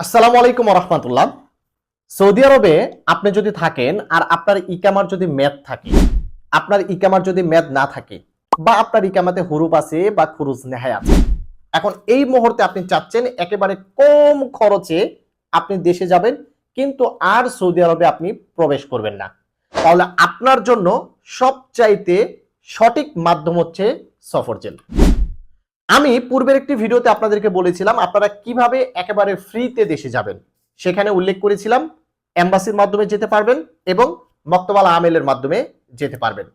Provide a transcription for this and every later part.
আসসালামু আলাইকুম রহমতুল্লাহ সৌদি আরবে আপনি যদি থাকেন আর আপনার ইকামার যদি ম্যাদ থাকে, আপনার ইকামার যদি ম্যাদ না থাকে, বা আপনার ইকামাতে হুরুপ আছে বা খুরুজ নেহায় আছে, এখন এই মুহূর্তে আপনি চাচ্ছেন একেবারে কম খরচে আপনি দেশে যাবেন, কিন্তু আর সৌদি আরবে আপনি প্রবেশ করবেন না। তাহলে আপনার জন্য সবচাইতে সঠিক মাধ্যম হচ্ছে সফর জেল আমি পূর্বের একটি ভিডিওতে আপনাদেরকে বলেছিলাম, আপনারা কীভাবে একেবারে ফ্রিতে দেশে যাবেন। সেখানে উল্লেখ করেছিলাম অ্যাম্বাসির মাধ্যমে যেতে পারবেন এবং মক্তবাল আমেলের মাধ্যমে যেতে পারবেন।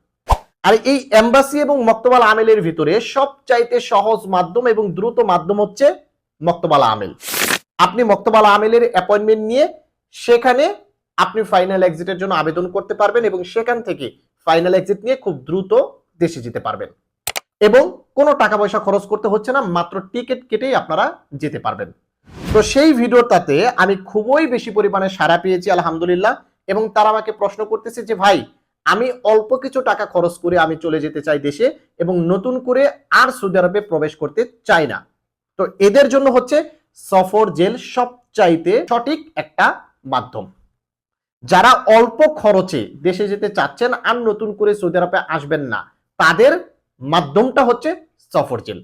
আর এই অ্যাম্বাসি এবং মক্তবাল আমেলের ভিতরে সবচাইতে সহজ মাধ্যম এবং দ্রুত মাধ্যম হচ্ছে মক্তবাল আমেল। আপনি মক্তবাল আমেলের অ্যাপয়েন্টমেন্ট নিয়ে সেখানে আপনি ফাইনাল এক্সিটের জন্য আবেদন করতে পারবেন এবং সেখান থেকে ফাইনাল এক্সিট নিয়ে খুব দ্রুত দেশে যেতে পারবেন। এবং কোনো টাকা পয়সা খরচ করতে হচ্ছে না, মাত্র টিকিট কেটেই আপনারা যেতে পারবেন। তো সেই ভিডিওটাতে আমি খুবই বেশি পরিমাণে সাড়া পেয়েছি, আলহামদুলিল্লাহ, এবং তারা আমাকে প্রশ্ন করতেছে যে, ভাই, আমি অল্প কিছু টাকা খরচ করে আমি চলে যেতে চাই দেশে এবং নতুন করে আর সৌদি আরবে প্রবেশ করতে চাই না। তো এদের জন্য হচ্ছে সফর জেল সবচাইতে সঠিক একটা মাধ্যম। যারা অল্প খরচে দেশে যেতে চাচ্ছেন আর নতুন করে সৌদি আরবে আসবেন না, তাদের মাধ্যমটা হচ্ছে সফর জেল।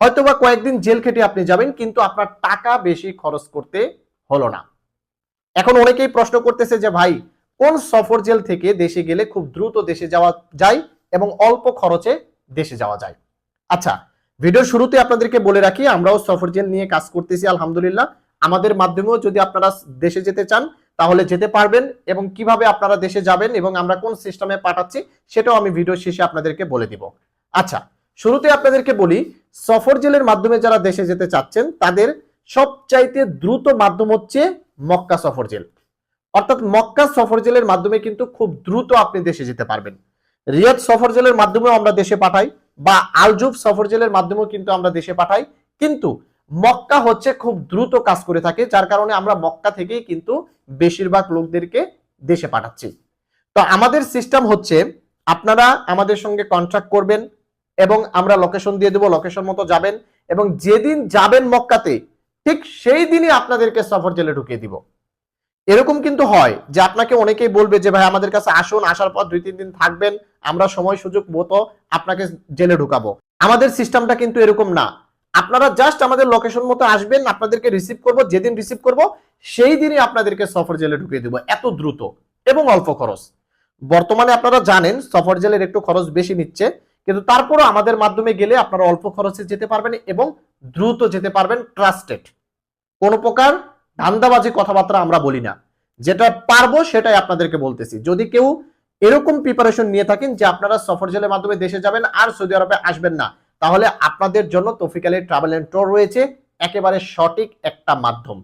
হয়তোবা কয়েকদিন জেল খেটে আপনি যাবেন, কিন্তু আপনার টাকা বেশি খরচ করতে হলো না। এখন অনেকেই প্রশ্ন করতেছে যে, ভাই, কোন সফর জেল থেকে দেশে গেলে খুব দ্রুত দেশে যাওয়া যায় এবং অল্প খরচে দেশে যাওয়া যায়? আচ্ছা ভিডিওর শুরুতে আপনাদেরকে বলে রাখি, আমরাও সফর জেল নিয়ে কাজ করতেছি, আলহামদুলিল্লাহ। আমাদের মাধ্যমেও যদি আপনারা দেশে যেতে চান, তাহলে যেতে পারবেন এবং কীভাবে আপনারা দেশে যাবেন এবং আমরা কোন সিস্টেমে পাঠাচ্ছি, সেটাও আমি ভিডিও শেষে আপনাদেরকে বলে দিব। আচ্ছা শুরুতে আপনাদেরকে বলি, সফর জেলের মাধ্যমে যারা দেশে যেতে চাচ্ছেন, তাদের সবচাইতে দ্রুত মাধ্যম হচ্ছে মক্কা সফর জেল। অর্থাৎ মক্কা সফর জেলের মাধ্যমে কিন্তু খুব দ্রুত আপনি দেশে যেতে পারবেন। রিয়াদ সফর জেলের মাধ্যমেও আমরা দেশে পাঠাই, বা আলজুব সফর জেলের মাধ্যমেও কিন্তু আমরা দেশে পাঠাই। কিন্তু মক্কা হচ্ছে খুব দ্রুত কাজ করে থাকে, যার কারণে আমরা মক্কা থেকেই কিন্তু বেশিরভাগ লোকদেরকে দেশে পাঠাচ্ছি। তো আমাদের সিস্টেম হচ্ছে, আপনারা আমাদের সঙ্গে কন্ট্রাক্ট করবেন এবং আমরা লোকেশন দিয়ে দেবো লোকেশন মতো যাবেন এবং যেদিন যাবেন মক্কাতে, ঠিক সেই দিনই আপনাদেরকে সফর জেলে ঢুকিয়ে দিব। এরকম কিন্তু হয় যে আপনাকে অনেকেই বলবে যে, ভাই, আমাদের কাছে আসুন, আসার পর দুই, তিন দিন থাকবেন, আমরা সময়, সুযোগ মতো আপনাকে জেলে ঢুকাবো। আমাদের সিস্টেমটা কিন্তু এরকম না। আপনারা জাস্ট আমাদের লোকেশন মতো আসবেন, আপনাদেরকে রিসিভ করব, যেদিন রিসিভ করব, সেই দিনই আপনাদেরকে সফর জেলে ঢুকিয়ে দিব, এত দ্রুত এবং অল্প খরচ। বর্তমানে আপনারা জানেন, সফর জেলের একটু খরচ বেশি নিচ্ছে। কিন্তু তারপরও আমাদের মাধ্যমে গেলে আপনারা অল্প খরচে যেতে পারবেন এবং দ্রুত যেতে পারবেন ট্রাস্টেড। কোনো প্রকার ধান্দাবাজি কথাবার্তা আমরা বলি না। যেটা পারব সেটাই আপনাদেরকে বলতেছি। যদি কেউ এরকম প্রিপারেশন নিয়ে থাকেন যে আপনারা সফর জেলের মাধ্যমে দেশে যাবেন আর সৌদি আরবে আসবেন না, তাহলে আপনাদের জন্য তফিক আলী ট্রাভেল এন্ড ট্যুর রয়েছে একেবারে সঠিক একটা মাধ্যম।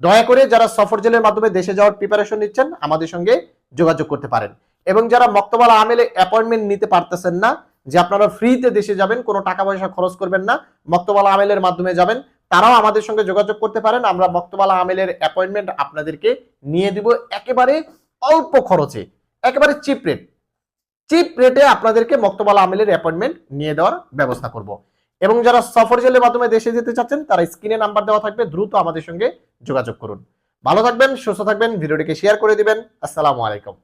দয়া করে যারা সফর জেলের মাধ্যমে দেশে যাওয়ার প্রিপারেশন নিচ্ছেন, আমাদের সঙ্গে যোগাযোগ করতে পারেন। এবং যারা মক্তবালা আমেলে অ্যাপয়েন্টমেন্ট নিতে পারতেছেন না যে আপনারা ফ্রিতে দেশে যাবেন, কোনো টাকা পয়সা খরচ করবেন না, মক্তবালা আমেলের মাধ্যমে যাবেন। তারাও আমাদের সঙ্গে যোগাযোগ করতে পারেন, আমরা মক্তবালা আমেলের অ্যাপয়েন্টমেন্ট আপনাদেরকে নিয়ে দিব একেবারে অল্প খরচে, একেবারে চিপ রেট চিপ রেটে আপনাদেরকে মক্তবালা আমেলের অ্যাপয়েন্টমেন্ট নিয়ে দেওয়ার ব্যবস্থা করব। এবং যারা সফর জেলের মাধ্যমে দেশে যেতে চাচ্ছেন, তারা স্ক্রিনে নাম্বার দেওয়া থাকবে, দ্রুত আমাদের সঙ্গে যোগাযোগ করুন। ভালো থাকবেন, সুস্থ থাকবেন, ভিডিওটিকে শেয়ার করে দিবেন। আসসালামু আলাইকুম।